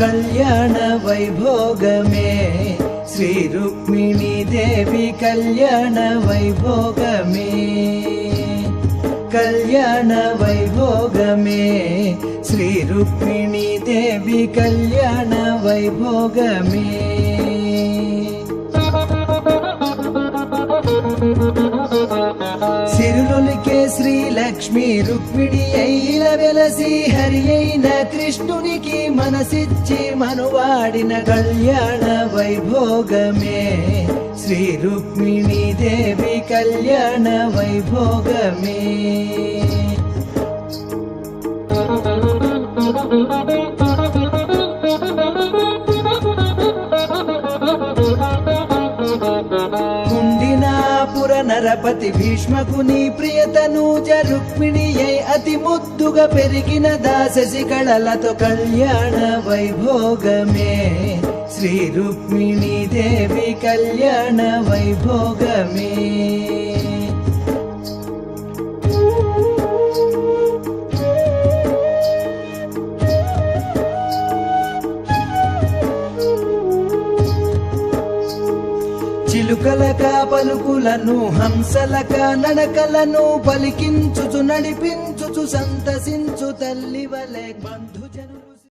కళ్యాణ వైభోగమే. శ్రీ రుక్మిణీ దేవి కళ్యాణ వైభోగమే. కళ్యాణ వైభోగమే. శ్రీ రుక్మిణీ దేవి కళ్యాణ వైభోగమే. సిరులొలికే శ్రీ లక్ష్మి రుక్మిణి అయిల వెలసి హరి అయిన కృష్ణునికి మనసిచ్చి మనువాడిన కళ్యాణ వైభోగమే. శ్రీ రుక్మిణి దేవి కళ్యాణ వైభోగమే. కుండినాపుర నరపతి భీష్మకుని ప్రియతను రుక్మిణి అయి అతి ముద్దుగా పెరిగిన దాససి కళలతో కళ్యాణ వైభోగమే. శ్రీ రుక్మిణి దేవి కళ్యాణ వైభోగమే. చిలుకలక పలుకులను హంసలక నడకలను పలికించుచు నడిపించుచు సంతసించు తల్లి వలె బంధుజనులు